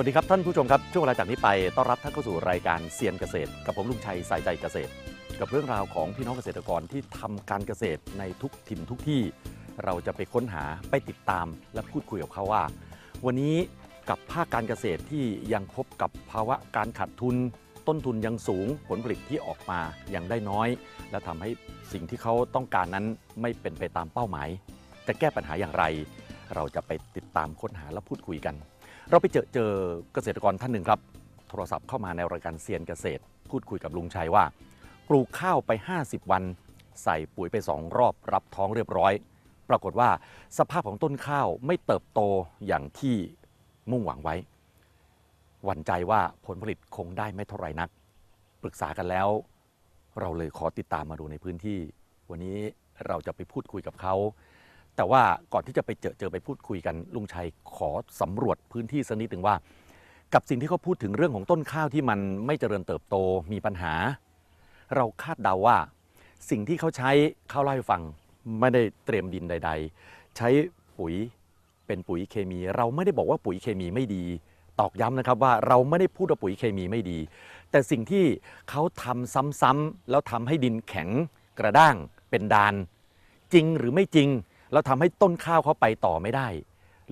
วัสดีครับท่านผู้ชมครับ ช่วงเวลาจากนี้ไปต้อนรับท่านเข้าสู่รายการเซียนเกษตร กับผมลุงชัยสายใจเกษตร กับเรื่องราวของพี่น้องเกษตรกรที่ทำการเกษตรในทุกถิ่นทุกที่ เราจะไปค้นหาไปติดตามและพูดคุยกับเขาว่า วันนี้กับภาคการเกษตรที่ยังพบกับภาวะการขาดทุน ต้นทุนยังสูงผลผลิตที่ออกมายังได้น้อย และทำให้สิ่งที่เขาต้องการนั้นไม่เป็นไปตามเป้าหมาย จะแก้ปัญหาอย่างไร เราจะไปติดตามค้นหาและพูดคุยกัน เราไปเจอเจอเกษตรกรท่านหนึ่งครับ โทรศัพท์เข้ามาในรายการเซียนเกษตร พูดคุยกับลุงชัยว่า ปลูกข้าวไป 50 วัน ใส่ปุ๋ยไป2รอบรับท้องเรียบร้อย ปรากฏว่าสภาพของต้นข้าวไม่เติบโตอย่างที่มุ่งหวังไว้หวั่นใจว่าผลผลิตคงได้ไม่เท่าไหร่นัก ปรึกษากันแล้ว เราเลยขอติดตามมาดูในพื้นที่ วันนี้เราจะไปพูดคุยกับเขา แต่ว่าก่อนที่จะไปเจอเจอไปพูดคุยกันลุงชัยขอสำรวจพื้นที่สักนิดหนึ่งว่า กับสิ่งที่เขาพูดถึงเรื่องของต้นข้าวที่มันไม่เจริญเติบโตมีปัญหา เราคาดเดาว่า สิ่งที่เขาใช้เขาเล่าให้ฟังไม่ได้เตรียมดินใด ๆ ใช้ปุ๋ยเป็นปุ๋ยเคมี เราไม่ได้บอกว่าปุ๋ยเคมีไม่ดี ตอกย้ำนะครับว่าเราไม่ได้พูดว่าปุ๋ยเคมีไม่ดี แต่สิ่งที่เขาทำซ้ำๆแล้วทำให้ดินแข็งกระด้างเป็นดาน จริงหรือไม่จริง แล้วทำให้ต้นข้าวเขาไปต่อไม่ได้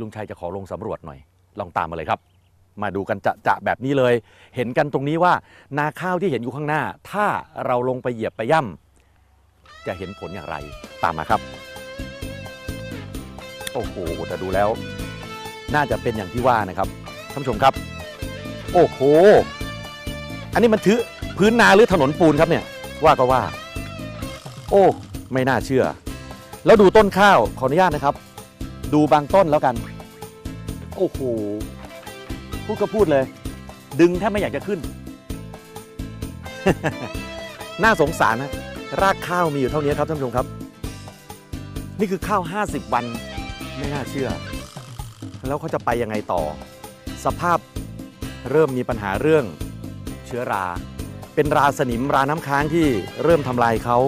ลุงชัยจะขอลงสำรวจหน่อย ลองตามมาเลยครับ มาดูกันจะจะแบบนี้เลย เห็นกันตรงนี้ว่านาข้าวที่เห็นอยู่ข้างหน้า ถ้าเราลงไปเหยียบไปย่ำจะเห็นผลอย่างไรตามมาครับ โอ้โหแต่ดูแล้ว น่าจะเป็นอย่างที่ว่านะครับท่านผู้ชมครับ โอ้โหอันนี้มันถือพื้นนาหรือถนนปูนครับเนี่ยว่าก็ว่า โอ้ ไม่น่าเชื่อ แล้วดูต้นข้าวขออนุญาตนะครับ ดูบางต้นแล้วกัน โอ้โหพูดก็พูดเลย ดึงแทบไม่อยากจะขึ้น น่าสงสารนะ รากข้าวมีอยู่เท่านี้ครับท่านผู้ชมครับ นี่คือข้าว 50 วัน ไม่น่าเชื่อ แล้วเขาจะไปยังไงต่อ สภาพเริ่มมีปัญหาเรื่องเชื้อรา เป็นราสนิมราน้ำค้างที่เริ่มทำลายเขา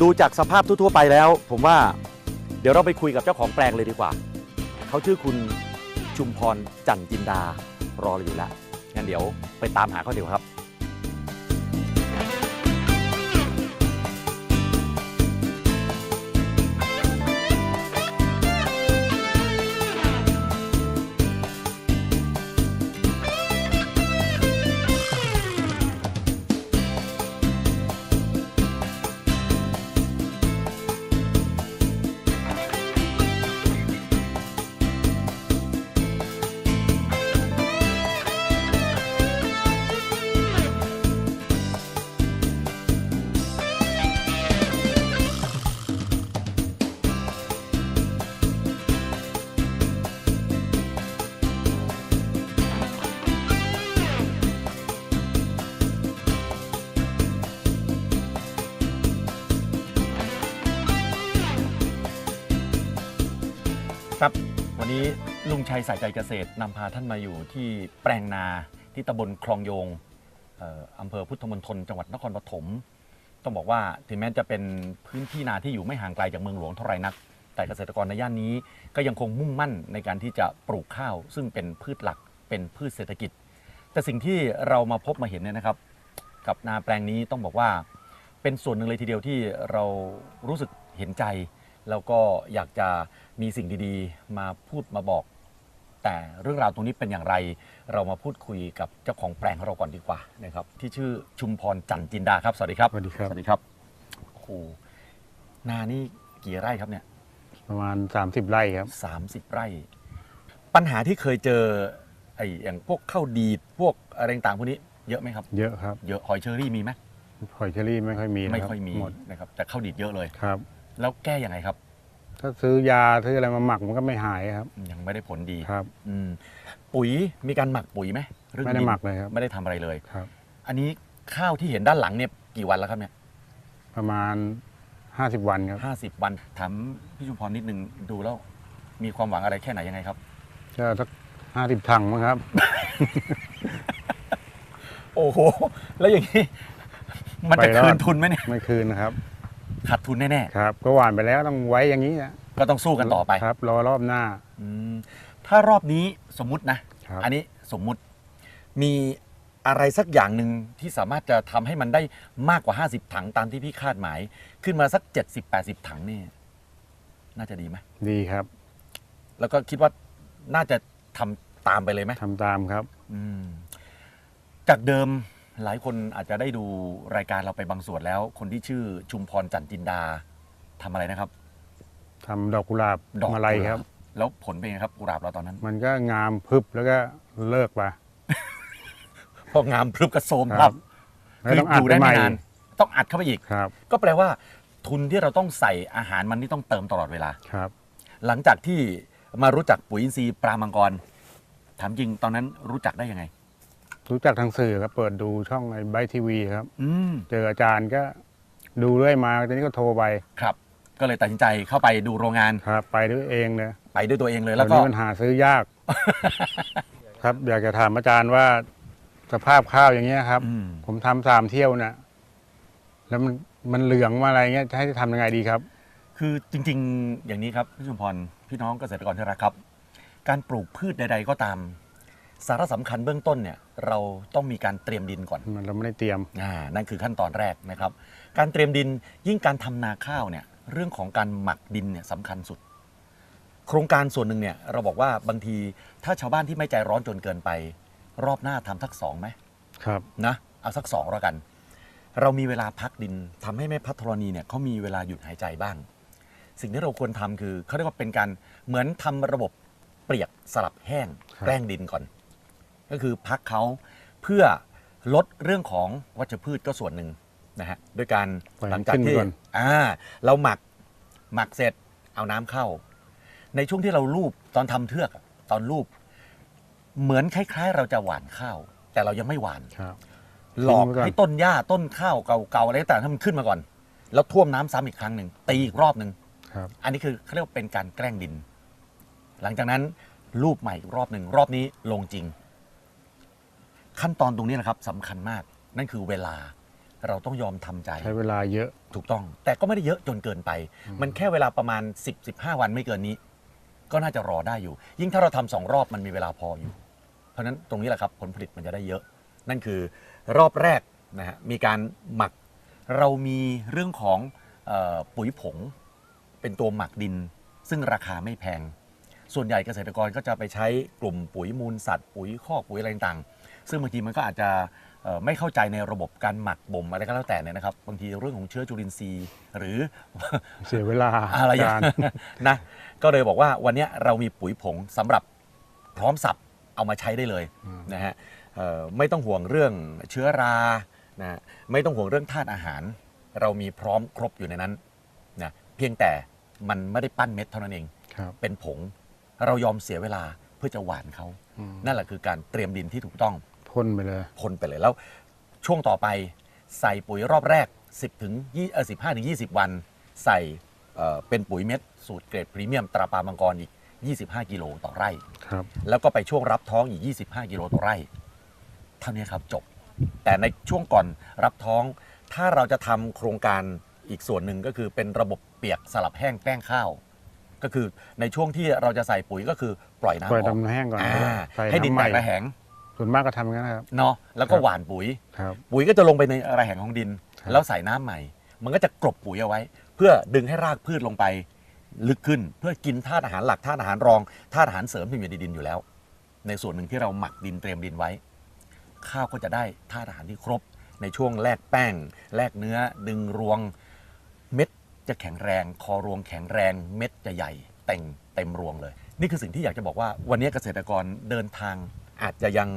ดูจากสภาพทั่วๆไปแล้ว ผมว่าเดี๋ยวเราไปคุยกับเจ้าของแปลงเลยดีกว่า เขาชื่อคุณชุมพรจันจินดารอเราอยู่แล้วงั้นเดี๋ยวไปตามหาเขาเดี๋ยวาครับ วันนี้ลุงชัยสายใจเกษตรนำพาท่านมาอยู่ที่แปลงนาที่ตำบลคลองโยงเอ่ออำเภอพุทธมณฑลจังหวัดนครปฐมต้องบอกว่าถึงแม้จะเป็นพื้นที่นาที่อยู่ไม่ห่างไกลจากเมืองหลวงเท่าไหร่นัก แต่เกษตรกรในย่านนี้ก็ยังคงมุ่งมั่นในการที่จะปลูกข้าว ซึ่งเป็นพืชหลักเป็นพืชเศรษฐกิจ แต่สิ่งที่เรามาพบมาเห็นเนี่ยนะครับ กับนาแปลงนี้ต้องบอกว่า เป็นส่วนหนึ่งเลยทีเดียวที่เรารู้สึกเห็นใจ แล้วก็อยากจะมีสิ่งดีๆ มาพูดมาบอก แต่เรื่องราวตรงนี้เป็นอย่างไร เรามาพูดคุยกับเจ้าของแปลงของเราก่อนดีกว่านะครับที่ชื่อชุมพรจันจินดาครับสวัสดีครับสวัสดีครับ สวัสดีครับโอ้โหนานี่กี่ไร่ครับเนี่ยประมาณ 30 ไร่ครับสามสิบไร่ ปัญหาที่เคยเจอไอ้อย่างพวกข้าวดีดพวกอะไรต่างๆพวกนี้เยอะไหมครับ เยอะครับเยอะหอยเชอรี่มีไหมหอยเชอรี่ไม่ค่อยมีนะไม่รับค่อยมีหมดนะครับแต่ข้าวดีดเยอะเลย ครับ แล้วแก้ยังไงครับ ถ้าซื้อยาซื้ออะไรมาหมักมันก็ไม่หายครับ ยังไม่ได้ผลดีครับ อืมปุ๋ยมีการหมักปุ๋ยไหมเรื่องไม่ได้ดินหมักเลยครับ ไม่ได้ทำอะไรเลย ครับ อันนี้ข้าวที่เห็นด้านหลังเนี่ยกี่วันแล้วครับเนี่ยประมาณ 50 วันครับห้าสิบวันถามพี่ชุมพรนิดนึงดูแล้ว มีความหวังอะไรแค่ไหนยังไงครับ ก็สักห้าสิบถังมั้งครับ โอ้โห แล้วอย่างนี้ มันจะไปรอด คืนทุนไหมเนี่ย ไม่คืนนะครับ ขาดทุนแน่ครับก็หวานไปแล้วต้องไว้อย่างนี้นะๆ ก็ต้องสู้กันต่อไปครับ รอรอบหน้า อืมถ้ารอบนี้สมมุตินะ ครับ อันนี้สมมุติมีอะไรสักอย่างหนึ่งที่สามารถจะทำให้มันได้มากกว่า 50 ถังตามที่พี่คาดหมาย ขึ้นมาสัก 70-80 ถังนี่น่าจะดีไหมดีครับแล้วก็คิดว่าน่าจะทำตามไปเลยไหม ทำตามครับ อืมจากเดิม หลายคนอาจจะได้ดูรายการเราไปบางส่วนแล้ว คนที่ชื่อชุมพรจันทร์จินดาทำอะไรนะครับ ทำดอกกุหลาบดอกมาลัยครับกุหลาแล้วผลเป็นไงครับกุหลาบเราตอนนั้นมันก็งามพึบแล้วก็เลิกไป พองามพรึบกระโซมคครัรับบแล้วต้องอัดยู่ได้ใหม่ไม่ นานต้องอัดเข้าไปอีก ครับก็แปลว่า ทุนที่เราต้องใส่อาหารมันนี่ต้องเติมตลอดเวลา ครับ หลังจากที่มารู้จักปุ๋ยอินทรีย์ปลามังกรถามจริงตอนนั้นรู้จักได้ยังไง รู้จักทางสื่อครับ เปิดดูช่องไอ้ไบทีวีครับ อืมเจออาจารย์ก็ดูเรื่อยมาตอนนี้ก็โทรไปครับ ก็เลยตัดสินใจเข้าไปดูโรงงานครับ ไปด้วยเองเลยไปด้วยตัวเองเลยแล้แล้ววก็ก็มันหาซื้อยาก ครับ อยากจะถามอาจารย์ว่าสภาพข้าวอย่างเงี้ยครับ อืม ผมทำสามเที่ยวนะแล้วมันมันเหลืองมาอะไรเงี้ยจะให้ทำยังไงดีครับ คือจริงๆ อย่างนี้ครับพี่ชุมพรพี่น้องเกษตรกรที่รักครับ การปลูกพืชใด ๆ ก็ตาม สาระสำคัญเบื้องต้นเนี่ยเราต้องมีการเตรียมดินก่อนมันเราไม่ได้เตรียม อ่านั่นคือขั้นตอนแรกนะครับ การเตรียมดินยิ่งการทำนาข้าวเนี่ยเรื่องของการหมักดินเนี่ยสำคัญสุด โครงการส่วนหนึ่งเนี่ยเราบอกว่าบางทีถ้าชาวบ้านที่ไม่ใจร้อนจนเกินไป รอบหน้าทำสักสองไหม ครับ นะเอาสักสองแล้วกัน เรามีเวลาพักดินทำให้แม่พัทรณีเนี่ยเขามีเวลาหยุดหายใจบ้าง สิ่งที่เราควรทำคือเขาเรียกว่าเป็นการเหมือนทำระบบเปียกสลับแห้งครับ แกล้งดินก่อน ก็คือพักเขาเพื่อลดเรื่องของวัชพืชก็ส่วนหนึ่งนะฮะด้วยการปล่อยหลัมังนจากขึ้นที่ก่อนอ่าเราหมักหมักเสร็จเอาน้ำเข้า ในช่วงที่เราลูบตอนทำเทือกอะตอนลูบเหมือนคล้าย ๆ เราจะหว่านข้าว แต่เรายังไม่หว่านครับหลอกทิ้งไว้ก่อนให้ต้นหญ้าต้นข้าวเก่าๆอะไรต่างๆให้มันขึ้นมาก่อน แล้วท่วมน้ำซ้ำอีกครั้งหนึ่งตีอีกรอบหนึ่งครับอันนี้คือเขาเรียกว่าเป็นการแกล้งดิน หลังจากนั้นรูปใหม่อีกรอบหนึ่งรอบนี้ลงจริง ขั้นตอนตรงนี้นะครับสำคัญมาก นั่นคือเวลาเราต้องยอมทำใจ ใช้เวลาเยอะ ถูกต้อง แต่ก็ไม่ได้เยอะจนเกินไป มันแค่เวลาประมาณ 10-15 วันไม่เกินนี้ ก็น่าจะรอได้อยู่ ยิ่งถ้าเราทำสองรอบมันมีเวลาพออยู่ เพราะฉะนั้นตรงนี้แหละครับผลผลิตมันจะได้เยอะ นั่นคือรอบแรกนะฮะมีการหมักเรามีเรื่องของเออปุ๋ยผง เป็นตัวหมักดิน ซึ่งราคาไม่แพง ส่วนใหญ่เกษตรกรก็จะไปใช้กลุ่มปุ๋ยมูลสัตว์ ปุ๋ยคอกปุ๋ยอะไรต่างๆ ซึ่งบางทีมันก็อาจจะเอ่อไม่เข้าใจในระบบการหมักบ่มอะไรก็แล้วแต่เนี่ยนะครับบางทีเรื่องของเชื้อจุลินทรีย์ หรือ เสียเวลาอะไรอย่างจารย์นะก็เลยบอกว่าวันเนี้ยเรามีปุ๋ยผงสำหรับพร้อมสับเอามาใช้ได้เลยอืมนะฮะเอ่อไม่ต้องห่วงเรื่องเชื้อรานะฮะไม่ต้องห่วงเรื่องธาตุอาหาร เรามีพร้อมครบอยู่ในนั้นนะเพียงแต่มันไม่ได้ปั้นเม็ดเท่านั้นเอง ครับ เป็นผง เรายอมเสียเวลาเพื่อจะหว่านเขาอืมนั่นแหละคือการเตรียมดินที่ถูกต้อง พ่นไปเลย พ่นไปเลยแล้ว ช่วงต่อไปใส่ปุ๋ยรอบแรก 10ถึง20เอ่อ15ถึง20วัน ใส่เอ่อเป็นปุ๋ยเม็ดสูตรเกรดพรีเมียมตราปามังกรอีก 25 กิโลต่อไร่ ครับ แล้วก็ไปช่วงรับท้องอีก 25 กิโลต่อไร่ เท่านี้ครับจบ แต่ในช่วงก่อนรับท้อง ถ้าเราจะทำโครงการอีกส่วนหนึ่งก็คือเป็นระบบเปียกสลับแห้งแป้งข้าว ก็คือในช่วงที่เราจะใส่ปุ๋ยก็คือปล่อยน้ำปล่อยออกน้ำแห้งก่อนอ่าใส่ให้ดินน้ำใหแตม่กระแหง ส่วนมากก็ทำอย่างนั้นนะครับ เนาะแล้วก็ครับหว่านปุ๋ย ครับ ปุ๋ยก็จะลงไปในระแหงของดิน ครับ แล้วใส่น้ำใหม่ มันก็จะกลบปุ๋ยเอาไว้ เพื่อดึงให้รากพืชลงไปลึกขึ้น เพื่อกินธาตุอาหารหลักธาตุอาหารรองธาตุอาหารเสริมที่มีในดินอยู่แล้ว ในส่วนหนึ่งที่เราหมักดินเตรียมดินไว้ ข้าวก็จะได้ธาตุอาหารที่ครบ ในช่วงแลกแป้งแลกเนื้อ ดึงรวง เม็ดจะแข็งแรง คอรวงแข็งแรง เม็ดจะใหญ่ เต็งเต็มรวงเลย นี่คือสิ่งที่อยากจะบอกว่าวันนี้เกษตรกรเดินทาง อาจจะยัง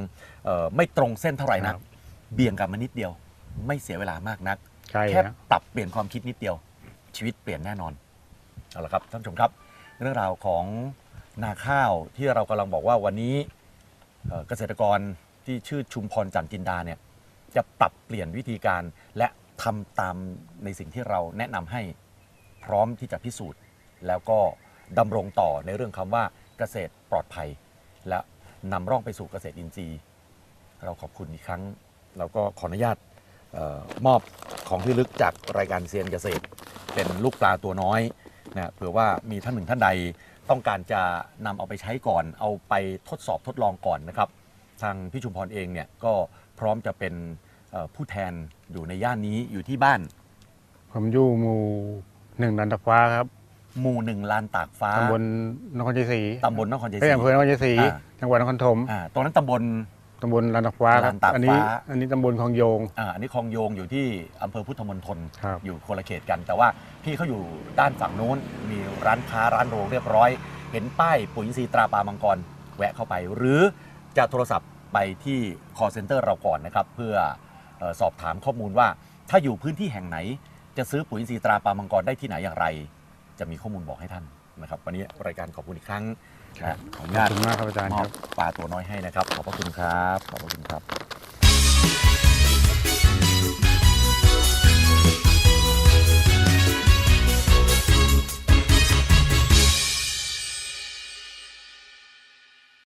เอ่อไม่ตรงเส้นเท่าไหร่คนะรับเบี่ยงกลับมานิดเดียว ไม่เสียเวลามากนักใช่แค่ฮะปรับเปลี่ยนความคิดนิดเดียว ชีวิตเปลี่ยนแน่นอนเอาละครับท่านผู้ชมครับ เรื่องราวของนาข้าวที่เรากำลังบอกว่าวันนี้เอ่อเกษตรกรที่ชื่อชุมพรจันทร์จินดาเนี่ยจะปรับเปลี่ยนวิธีการและทำตามในสิ่งที่เราแนะนำให้พร้อมที่จะพิสูจน์ แล้วก็ดำรงต่อในเรื่องคำว่าเกษตรปลอดภัย และ นำร่องไปสู่เกษตรอินทรีย์ เราขอบคุณอีกครั้งแล้วก็ขออนุญาตเออมอบของที่ลึกจากรายการเซียนเกษตร เป็นลูกปลาตัวน้อยนะเผื่อว่ามีท่านหนึ่งท่านใดต้องการจะนำเอาไปใช้ก่อน เอาไปทดสอบทดลองก่อนนะครับ ทางพี่ชุมพรเองเนี่ยก็พร้อมจะเป็นเอ่อผู้แทนอยู่ในย่านนี้อยู่ที่บ้าน ผมอยู่หมู่หนึ่งนันทฟ้าครับ หมู่หนึ่งลานตากฟ้าตำบลนครชัยศรีตำบลนครชัยศเอ้ยรีอำเภอนครชัยศรีอ่าจังหวัดนครปฐมอ่าตรงนั้นตำบลตำบลลานตากฟ้าครับลานตากฟ้าอันี้อันนี้ตำบลคลองโยงอ่าอันนี้คลองโยงอยู่ที่อำเภอพุทธมณฑลครับอยู่คนละเขตกัน แต่ว่าพี่เขาอยู่ด้านฝั่งโน้นมีร้านค้าร้านโรงเรียบร้อย เห็นป้ายปุ๋ยอินทรีย์ตราปลามังกรแวะเข้าไป หรือจะโทรศัพท์ไปที่ call center เราก่อนนะครับ เพื่อเอ่อสอบถามข้อมูลว่า ถ้าอยู่พื้นที่แห่งไหน จะซื้อปุ๋ยอินทรีย์ตราปลามังกรได้ที่ไหนอย่างไร จะมีข้อมูลบอกให้ท่านนะครับวันนี้รายการขอบคุณอีกครั้งนะขออนุขอญาบตคุณมากครับอาจารย์มคอรับบปลาตัวน้อยให้นะครับ ขอบพระคุณครับ ขอบพระคุณครับ